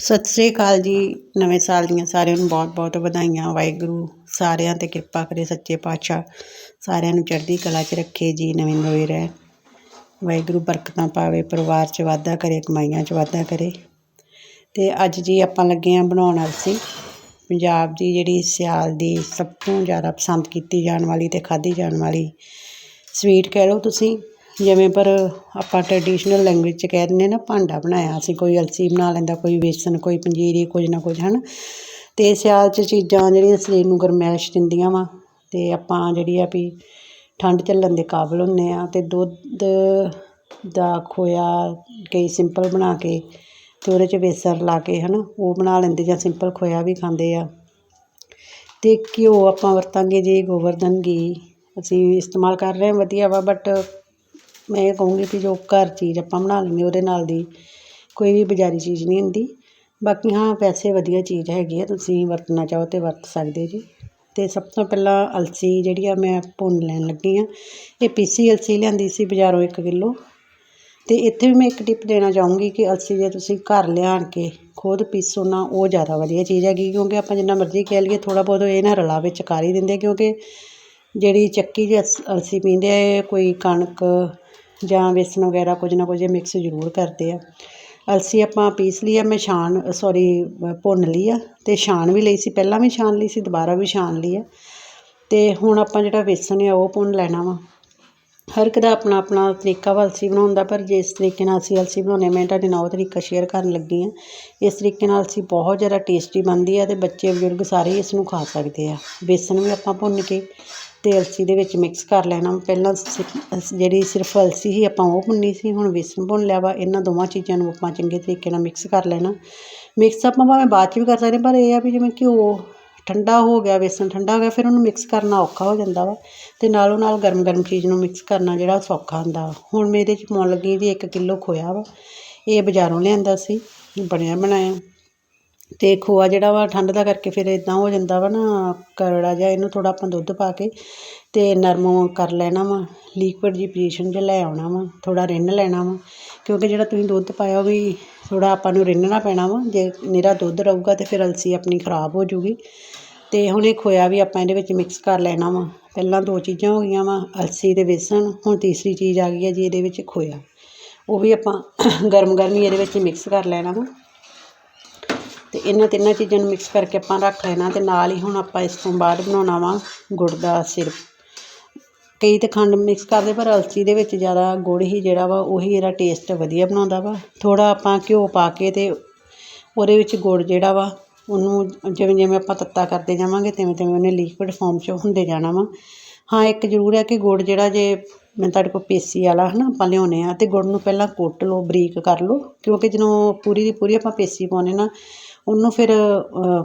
ਸਤਿ ਸ੍ਰੀ ਅਕਾਲ ਜੀ। ਨਵੇਂ ਸਾਲ ਦੀਆਂ ਸਾਰਿਆਂ ਨੂੰ ਬਹੁਤ ਬਹੁਤ ਵਧਾਈਆਂ। ਵਾਹਿਗੁਰੂ ਸਾਰਿਆਂ ਤੇ ਕਿਰਪਾ ਕਰੇ ਸੱਚੇ ਪਾਤਸ਼ਾਹ। ਸਾਰਿਆਂ ਨੂੰ ਚੜ੍ਹਦੀ ਕਲਾ 'ਚ ਰੱਖੇ ਜੀ, ਨਵੇਂ ਨਵੇਂ ਰਹਿ। ਵਾਹਿਗੁਰੂ ਬਰਕਤਾਂ ਪਾਵੇ, ਪਰਿਵਾਰ 'ਚ ਵਾਧਾ ਕਰੇ, ਕਮਾਈਆਂ 'ਚ ਵਾਧਾ ਕਰੇ। ਤੇ ਅੱਜ ਜੀ ਆਪਾਂ ਲੱਗੇ ਆਂ ਬਣਾਉਣ ਅਲਸੀ ਪੰਜਾਬ ਦੀ ਜਿਹੜੀ ਸਿਆਲ ਦੀ ਸਭ ਤੋਂ ਜ਼ਿਆਦਾ ਪਸੰਦ ਕੀਤੀ ਜਾਣ ਵਾਲੀ ਤੇ ਖਾਧੀ ਜਾਣ ਵਾਲੀ ਸਵੀਟ ਕਹਿ ਲਓ ਤੁਸੀਂ। ਜਿਵੇਂ ਪਰ ਆਪਾਂ ਟਰਡੀਸ਼ਨਲ ਲੈਂਗੁਏਜ 'ਚ ਕਹਿ ਦਿੰਦੇ ਨਾ, ਭਾਂਡਾ ਬਣਾਇਆ ਅਸੀਂ ਕੋਈ ਅਲਸੀ ਬਣਾ ਲੈਂਦਾ, ਕੋਈ ਵੇਸਣ, ਕੋਈ ਪੰਜੀਰੀ, ਕੁਝ ਨਾ ਕੁਝ ਹੈ ਨਾ ਅਤੇ ਸਿਆਲ 'ਚ ਚੀਜ਼ਾਂ ਜਿਹੜੀਆਂ ਸਰੀਰ ਨੂੰ ਗਰਮੈਸ਼ ਦਿੰਦੀਆਂ ਵਾ ਅਤੇ ਆਪਾਂ ਜਿਹੜੀ ਆ ਵੀ ਠੰਡ ਝੱਲਣ ਦੇ ਕਾਬਲ ਹੁੰਦੇ ਹਾਂ ਅਤੇ ਦੁੱਧ ਦਾ ਖੋਇਆ ਕਈ ਸਿੰਪਲ ਬਣਾ ਕੇ ਅਤੇ ਉਹਦੇ 'ਚ ਵੇਸਣ ਲਾ ਕੇ ਹੈ ਨਾ ਉਹ ਬਣਾ ਲੈਂਦੇ ਜਾਂ ਸਿੰਪਲ ਖੋਇਆ ਵੀ ਖਾਂਦੇ ਆ। ਅਤੇ ਘਿਓ ਆਪਾਂ ਵਰਤਾਂਗੇ ਜੇ ਗੋਵਰਧਨ ਘੀ ਅਸੀਂ ਇਸਤੇਮਾਲ ਕਰ ਰਹੇ ਹਾਂ, ਵਧੀਆ ਵਾ ਬਟ ਮੈਂ ਇਹ ਕਹੂੰਗੀ ਕਿ ਜੋ ਘਰ ਚੀਜ਼ ਆਪਾਂ ਬਣਾ ਲੈਂਦੇ ਉਹਦੇ ਨਾਲ ਦੀ ਕੋਈ ਵੀ ਬਜ਼ਾਰੀ ਚੀਜ਼ ਨਹੀਂ ਹੁੰਦੀ। ਬਾਕੀ ਹਾਂ ਵੈਸੇ ਵਧੀਆ ਚੀਜ਼ ਹੈਗੀ ਆ, ਤੁਸੀਂ ਵਰਤਣਾ ਚਾਹੋ ਤਾਂ ਵਰਤ ਸਕਦੇ ਜੀ। ਅਤੇ ਸਭ ਤੋਂ ਪਹਿਲਾਂ ਅਲਸੀ ਜਿਹੜੀ ਆ ਮੈਂ ਭੁੰਨ ਲੈਣ ਲੱਗੀ ਹਾਂ। ਇਹ ਪੀਸੀ ਅਲਸੀ ਲਿਆਂਦੀ ਸੀ ਬਜ਼ਾਰੋਂ ਇੱਕ ਕਿਲੋ। ਅਤੇ ਇੱਥੇ ਵੀ ਮੈਂ ਇੱਕ ਟਿਪ ਦੇਣਾ ਚਾਹੂੰਗੀ ਕਿ ਅਲਸੀ ਜੇ ਤੁਸੀਂ ਘਰ ਲਿਆਣ ਕੇ ਖੁਦ ਪੀਸੋ ਨਾ, ਉਹ ਜ਼ਿਆਦਾ ਵਧੀਆ ਚੀਜ਼ ਹੈਗੀ। ਕਿਉਂਕਿ ਆਪਾਂ ਜਿੰਨਾ ਮਰਜ਼ੀ ਕਹਿ ਲਈਏ, ਥੋੜ੍ਹਾ ਬਹੁਤ ਇਹ ਨਾ ਰਲਾ ਵਿੱਚ ਕਰ ਹੀ ਦਿੰਦੇ ਕਿਉਂਕਿ ਜਿਹੜੀ ਚੱਕੀ 'ਚ ਅਸ, ਅਲਸੀ ਪੀਂਦੇ ਆ, ਇਹ ਕੋਈ ਕਣਕ ਜਾਂ ਵੇਸਣ ਵਗੈਰਾ ਕੁਝ ਨਾ ਕੁਝ ਮਿਕਸ ਜ਼ਰੂਰ ਕਰਦੇ ਆ। ਅਲਸੀ ਆਪਾਂ ਪੀਸ ਲਈ ਆ, ਮੈਂ ਛਾਣ ਸੋਰੀ ਭੁੰਨ ਲਈ ਆ ਅਤੇ ਛਾਣ ਵੀ ਲਈ ਸੀ, ਪਹਿਲਾਂ ਵੀ ਛਾਣ ਲਈ ਸੀ, ਦੁਬਾਰਾ ਵੀ ਛਾਣ ਲਈ ਆ। ਅਤੇ ਹੁਣ ਆਪਾਂ ਜਿਹੜਾ ਵੇਸਣ ਆ ਉਹ ਭੁੰਨ ਲੈਣਾ ਵਾ। ਹਰ ਇੱਕ ਦਾ ਆਪਣਾ ਆਪਣਾ ਤਰੀਕਾ ਵਾ ਅਲਸੀ ਬਣਾਉਣ ਦਾ ਪਰ ਜਿਸ ਤਰੀਕੇ ਨਾਲ ਅਸੀਂ ਅਲਸੀ ਬਣਾਉਂਦੇ ਮੈਂ ਤੁਹਾਡੇ ਨਾਲ ਉਹ ਤਰੀਕਾ ਸ਼ੇਅਰ ਕਰਨ ਲੱਗੀ ਹਾਂ। ਇਸ ਤਰੀਕੇ ਨਾਲ ਅਲਸੀ ਬਹੁਤ ਜ਼ਿਆਦਾ ਟੇਸਟੀ ਬਣਦੀ ਆ ਅਤੇ ਬੱਚੇ ਬਜ਼ੁਰਗ ਸਾਰੇ ਇਸ ਨੂੰ ਖਾ ਸਕਦੇ ਆ। ਵੇਸਣ ਵੀ ਆਪਾਂ ਭੁੰਨ ਕੇ ਅਤੇ ਅਲਸੀ ਦੇ ਵਿੱਚ ਮਿਕਸ ਕਰ ਲੈਣਾ। ਪਹਿਲਾਂ ਜਿਹੜੀ ਸਿਰਫ ਅਲਸੀ ਸੀ ਆਪਾਂ ਉਹ ਭੁੰਨੀ ਸੀ, ਹੁਣ ਵੇਸਣ ਭੁੰਨ ਲਿਆ ਵਾ। ਇਹਨਾਂ ਦੋਵਾਂ ਚੀਜ਼ਾਂ ਨੂੰ ਆਪਾਂ ਚੰਗੇ ਤਰੀਕੇ ਨਾਲ ਮਿਕਸ ਕਰ ਲੈਣਾ। ਮਿਕਸ ਆਪਾਂ ਭਾਵੇਂ ਬਾਅਦ 'ਚ ਵੀ ਕਰ ਸਕਦੇ ਪਰ ਇਹ ਆ ਵੀ ਜਿਵੇਂ ਘਿਓ ਠੰਡਾ ਹੋ ਗਿਆ, ਵੇਸਣ ਠੰਡਾ ਹੋ ਗਿਆ, ਫਿਰ ਉਹਨੂੰ ਮਿਕਸ ਕਰਨਾ ਔਖਾ ਹੋ ਜਾਂਦਾ ਵਾ ਅਤੇ ਨਾਲੋਂ ਨਾਲ ਗਰਮ ਗਰਮ ਚੀਜ਼ ਨੂੰ ਮਿਕਸ ਕਰਨਾ ਜਿਹੜਾ ਉਹ ਸੌਖਾ ਹੁੰਦਾ ਵਾ। ਹੁਣ ਮੈਂ ਇਹਦੇ 'ਚ ਪਾਉਣ ਲੱਗੀ ਜੀ ਇੱਕ ਕਿਲੋ ਖੋਇਆ ਵਾ, ਇਹ ਬਜ਼ਾਰੋਂ ਲਿਆਂਦਾ ਸੀ, ਬਣਿਆ ਬਣਾਇਆ। ਅਤੇ ਖੋਆ ਜਿਹੜਾ ਵਾ ਠੰਡ ਦਾ ਕਰਕੇ ਫਿਰ ਇੱਦਾਂ ਹੋ ਜਾਂਦਾ ਵਾ ਨਾ ਕਰੜਾ ਜਿਹਾ, ਇਹਨੂੰ ਥੋੜ੍ਹਾ ਆਪਾਂ ਦੁੱਧ ਪਾ ਕੇ ਅਤੇ ਨਰਮ ਕਰ ਲੈਣਾ ਵਾ ਲੀਕੁਇਡ ਜਿਹੀ ਪੋਜੀਸ਼ਨ 'ਚ ਲੈ ਆਉਣਾ ਵਾ, ਥੋੜ੍ਹਾ ਰਿੰਨ ਲੈਣਾ ਵਾ, ਕਿਉਂਕਿ ਜਿਹੜਾ ਤੁਸੀਂ ਦੁੱਧ ਪਾਇਆ ਉਹ ਵੀ ਥੋੜ੍ਹਾ ਆਪਾਂ ਨੂੰ ਰਿੰਨਣਾ ਪੈਣਾ ਵਾ, ਜੇ ਨਿਰਾ ਦੁੱਧ ਰਹੂਗਾ ਤਾਂ ਫਿਰ ਅਲਸੀ ਆਪਣੀ ਖਰਾਬ ਹੋ ਜੂਗੀ। ਅਤੇ ਹੁਣ ਇਹ ਖੋਇਆ ਵੀ ਆਪਾਂ ਇਹਦੇ ਵਿੱਚ ਮਿਕਸ ਕਰ ਲੈਣਾ ਵਾ, ਪਹਿਲਾਂ ਦੋ ਚੀਜ਼ਾਂ ਹੋ ਗਈਆਂ ਵਾ, ਅਲਸੀ ਅਤੇ ਬੇਸਣ ਹੁਣ ਤੀਸਰੀ ਚੀਜ਼ ਆ ਗਈ ਹੈ ਜੀ ਇਹਦੇ ਵਿੱਚ ਖੋਇਆ। ਉਹ ਵੀ ਆਪਾਂ ਗਰਮ ਗਰਮ ਹੀ ਇਹਦੇ ਵਿੱਚ ਮਿਕਸ ਕਰ ਲੈਣਾ ਵਾ। ਅਤੇ ਇਹਨਾਂ ਤਿੰਨਾਂ ਚੀਜ਼ਾਂ ਨੂੰ ਮਿਕਸ ਕਰਕੇ ਆਪਾਂ ਰੱਖ ਲੈਣਾ ਅਤੇ ਨਾਲ ਹੀ ਹੁਣ ਆਪਾਂ ਇਸ ਤੋਂ ਬਾਅਦ ਬਣਾਉਣਾ ਵਾ ਗੁੜ ਦਾ ਸਿਰਪ। ਕਈ ਤਾਂ ਖੰਡ ਮਿਕਸ ਕਰਦੇ ਪਰ ਅਲਸੀ ਦੇ ਵਿੱਚ ਜ਼ਿਆਦਾ ਗੁੜ ਹੀ ਜਿਹੜਾ ਵਾ ਉਹੀ ਇਹਦਾ ਟੇਸਟ ਵਧੀਆ ਬਣਾਉਂਦਾ ਵਾ। ਥੋੜ੍ਹਾ ਆਪਾਂ ਘਿਓ ਪਾ ਕੇ ਅਤੇ ਉਹਦੇ ਵਿੱਚ ਗੁੜ ਜਿਹੜਾ ਵਾ ਉਹਨੂੰ ਜਿਵੇਂ ਜਿਵੇਂ ਆਪਾਂ ਤੱਤਾ ਕਰਦੇ ਜਾਵਾਂਗੇ ਤਿਵੇਂ ਤਿਵੇਂ ਉਹਨੇ ਲਿਕੁਇਡ ਫੋਰਮ 'ਚ ਹੁੰਦੇ ਜਾਣਾ ਵਾ। ਹਾਂ, ਇੱਕ ਜ਼ਰੂਰ ਹੈ ਕਿ ਗੁੜ ਜਿਹੜਾ ਜੇ ਮੈਂ ਤੁਹਾਡੇ ਕੋਲ ਪੇਸੀ ਵਾਲਾ ਹੈ ਨਾ ਆਪਾਂ ਲਿਆਉਂਦੇ ਹਾਂ ਅਤੇ ਗੁੜ ਨੂੰ ਪਹਿਲਾਂ ਕੁੱਟ ਲਓ, ਬਰੀਕ ਕਰ ਲਓ, ਕਿਉਂਕਿ ਜਦੋਂ ਪੂਰੀ ਦੀ ਪੂਰੀ ਆਪਾਂ ਪੇਸੀ ਪਾਉਂਦੇ ਨਾ, ਉਹਨੂੰ ਫਿਰ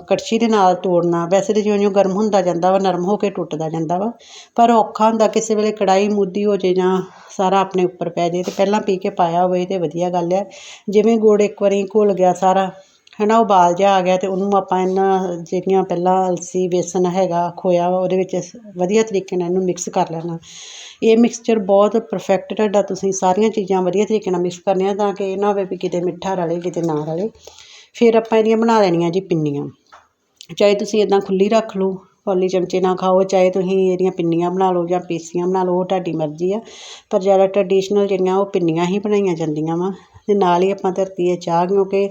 ਕੜਛੀ ਦੇ ਨਾਲ ਤੋੜਨਾ, ਵੈਸੇ ਤਾਂ ਜਿਉਂ ਜਿਉਂ ਗਰਮ ਹੁੰਦਾ ਜਾਂਦਾ ਵਾ, ਨਰਮ ਹੋ ਕੇ ਟੁੱਟਦਾ ਜਾਂਦਾ ਵਾ, ਪਰ ਔਖਾ ਹੁੰਦਾ ਕਿਸੇ ਵੇਲੇ ਕੜਾਈ ਮੁੱਦੀ ਹੋ ਜੇ ਜਾਂ ਸਾਰਾ ਆਪਣੇ ਉੱਪਰ ਪੈ ਜੇ ਅਤੇ ਪਹਿਲਾਂ ਪੀ ਕੇ ਪਾਇਆ ਹੋਵੇ, ਤਾਂ ਵਧੀਆ ਗੱਲ ਹੈ, ਜਿਵੇਂ ਗੁੜ ਇੱਕ ਵਾਰੀ ਘੁਲ ਗਿਆ ਸਾਰਾ ਹੈ ਨਾ ਉਬਾਲ ਜਿਹਾ ਆ ਗਿਆ ਅਤੇ ਉਹਨੂੰ ਆਪਾਂ ਇਹਨਾਂ ਜਿਹੜੀਆਂ ਪਹਿਲਾਂ ਅਲਸੀ ਬੇਸਣ ਹੈਗਾ, ਖੋਇਆ ਵਾ, ਉਹਦੇ ਵਿੱਚ ਵਧੀਆ ਤਰੀਕੇ ਨਾਲ ਇਹਨੂੰ ਮਿਕਸ ਕਰ ਲੈਣਾ। ਇਹ ਮਿਕਸਚਰ ਬਹੁਤ ਪਰਫੈਕਟ ਤੁਹਾਡਾ, ਤੁਸੀਂ ਸਾਰੀਆਂ ਚੀਜ਼ਾਂ ਵਧੀਆ ਤਰੀਕੇ ਨਾਲ ਮਿਕਸ ਕਰਨੀਆਂ ਤਾਂ ਕਿ ਇਹ ਨਾ ਹੋਵੇ ਵੀ ਕਿਤੇ ਮਿੱਠਾ ਰਲੇ, ਕਿਤੇ ਨਾ ਰਲੇ। ਫਿਰ ਆਪਾਂ ਇਹਦੀਆਂ ਬਣਾ ਲੈਣੀਆਂ ਜੀ ਪਿੰਨੀਆਂ। ਚਾਹੇ ਤੁਸੀਂ ਇੱਦਾਂ ਖੁੱਲ੍ਹੀ ਰੱਖ ਲਓ ਕੌਲੀ ਚਮਚੇ ਨਾਲ ਖਾਓ, ਚਾਹੇ ਤੁਸੀਂ ਇਹਦੀਆਂ ਪਿੰਨੀਆਂ ਬਣਾ ਲਓ ਜਾਂ ਪੀਸੀਆਂ ਬਣਾ ਲਓ, ਉਹ ਤੁਹਾਡੀ ਮਰਜ਼ੀ ਆ। ਪਰ ਜ਼ਿਆਦਾ ਟਰਡੀਸ਼ਨਲ ਜਿਹੜੀਆਂ ਉਹ ਪਿੰਨੀਆਂ ਹੀ ਬਣਾਈਆਂ ਜਾਂਦੀਆਂ ਵਾ। ਅਤੇ ਨਾਲ ਹੀ ਆਪਾਂ ਧਰਤੀ ਹੈ ਚਾਹ ਕਿਉਂਕਿ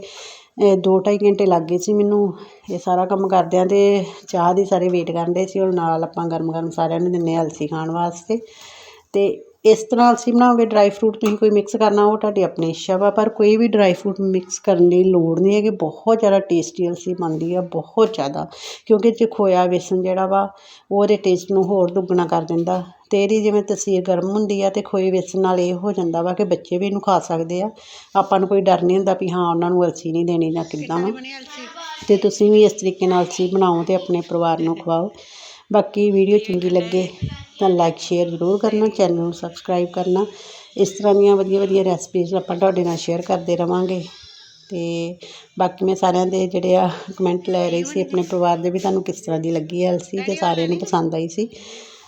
ਦੋ ਢਾਈ ਘੰਟੇ ਲੱਗ ਗਏ ਸੀ ਮੈਨੂੰ। ਇਹ ਸਾਰਾ ਕੰਮ ਕਰਦਿਆਂ ਅਤੇ ਚਾਹ ਦੀ ਸਾਰੇ ਵੇਟ ਕਰਦੇ ਸੀ ਹੁਣ ਨਾਲ ਆਪਾਂ ਗਰਮ ਗਰਮ ਸਾਰਿਆਂ ਨੂੰ ਦਿੰਦੇ ਅਲਸੀ ਖਾਣ ਵਾਸਤੇ। ਅਤੇ ਇਸ ਤਰ੍ਹਾਂ ਅਲਸੀ ਬਣਾਓਗੇ ਡਰਾਈ ਫਰੂਟ ਤੁਸੀਂ ਕੋਈ ਮਿਕਸ ਕਰਨਾ ਉਹ ਤੁਹਾਡੀ ਆਪਣੀ ਇੱਛਾ ਵਾ, ਪਰ ਕੋਈ ਵੀ ਡਰਾਈ ਫਰੂਟ ਮਿਕਸ ਕਰਨ ਦੀ ਲੋੜ ਨਹੀਂ ਹੈਗੀ। ਬਹੁਤ ਜ਼ਿਆਦਾ ਟੇਸਟੀ ਅਲਸੀ ਬਣਦੀ ਆ, ਬਹੁਤ ਜ਼ਿਆਦਾ। ਕਿਉਂਕਿ ਚ ਖੋਇਆ ਵੇਸਣ ਜਿਹੜਾ ਵਾ, ਉਹਦੇ ਟੇਸਟ ਨੂੰ ਹੋਰ ਦੁੱਗਣਾ ਕਰ ਦਿੰਦਾ। ਅਤੇ ਇਹਦੀ ਜਿਵੇਂ ਤਸੀਰ ਗਰਮ ਹੁੰਦੀ ਆ ਅਤੇ ਖੋਏ ਵੇਸਣ ਨਾਲ ਇਹ ਹੋ ਜਾਂਦਾ ਵਾ ਕਿ ਬੱਚੇ ਵੀ ਇਹਨੂੰ ਖਾ ਸਕਦੇ ਆ। ਆਪਾਂ ਨੂੰ ਕੋਈ ਡਰ ਨਹੀਂ ਹੁੰਦਾ ਵੀ ਹਾਂ, ਉਹਨਾਂ ਨੂੰ ਅਲਸੀ ਨਹੀਂ ਦੇਣੀ ਜਾਂ ਕਿੱਦਾਂ ਵਾ। ਅਤੇ ਤੁਸੀਂ ਵੀ ਇਸ ਤਰੀਕੇ ਨਾਲ ਅਲਸੀ ਬਣਾਓ ਅਤੇ ਆਪਣੇ ਪਰਿਵਾਰ ਨੂੰ ਖਵਾਓ। ਬਾਕੀ ਵੀਡੀਓ ਚੰਗੀ ਲੱਗੇ ਤਾਂ ਲਾਈਕ ਸ਼ੇਅਰ ਜ਼ਰੂਰ ਕਰਨਾ ਚੈਨਲ ਨੂੰ ਸਬਸਕ੍ਰਾਈਬ ਕਰਨਾ। ਇਸ ਤਰ੍ਹਾਂ ਦੀਆਂ ਵਧੀਆ ਵਧੀਆ ਰੈਸਪੀਜ਼ ਆਪਾਂ ਤੁਹਾਡੇ ਨਾਲ ਸ਼ੇਅਰ ਕਰਦੇ ਰਵਾਂਗੇ। ਅਤੇ ਬਾਕੀ ਮੈਂ ਸਾਰਿਆਂ ਦੇ ਜਿਹੜੇ ਆ ਕਮੈਂਟ ਲੈ ਰਹੀ ਸੀ, ਆਪਣੇ ਪਰਿਵਾਰ ਦੇ ਵੀ ਤੁਹਾਨੂੰ ਕਿਸ ਤਰ੍ਹਾਂ ਦੀ ਲੱਗੀ ਹੈ ਅਤੇ ਸਾਰਿਆਂ ਨੂੰ ਪਸੰਦ ਆਈ ਸੀ।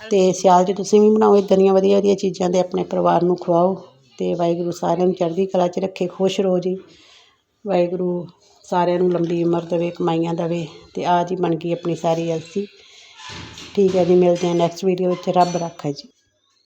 ਅਤੇ ਸਿਆਲ 'ਚ ਤੁਸੀਂ ਵੀ ਬਣਾਓ ਇੱਦਾਂ ਦੀਆਂ ਵਧੀਆ ਵਧੀਆ ਚੀਜ਼ਾਂ ਅਤੇ ਆਪਣੇ ਪਰਿਵਾਰ ਨੂੰ ਖਵਾਓ ਅਤੇ ਵਾਹਿਗੁਰੂ ਸਾਰਿਆਂ ਨੂੰ ਚੜ੍ਹਦੀ ਕਲਾ 'ਚ ਰੱਖੇ, ਖੁਸ਼ ਰਹੋ ਜੀ। ਵਾਹਿਗੁਰੂ ਸਾਰਿਆਂ ਨੂੰ ਲੰਬੀ ਉਮਰ ਦੇਵੇ, ਕਮਾਈਆਂ ਦੇਵੇ ਅਤੇ ਆਹ ਜੀ ਬਣ ਗਈ ਆਪਣੀ ਸਾਰੀ ਐਲਸੀ ਠੀਕ ਹੈ ਜੀ, ਮਿਲਦੇ ਹਾਂ ਨੈਕਸਟ ਵੀਡੀਓ ਵਿੱਚ, ਰੱਬ ਰਾਖਾ ਜੀ।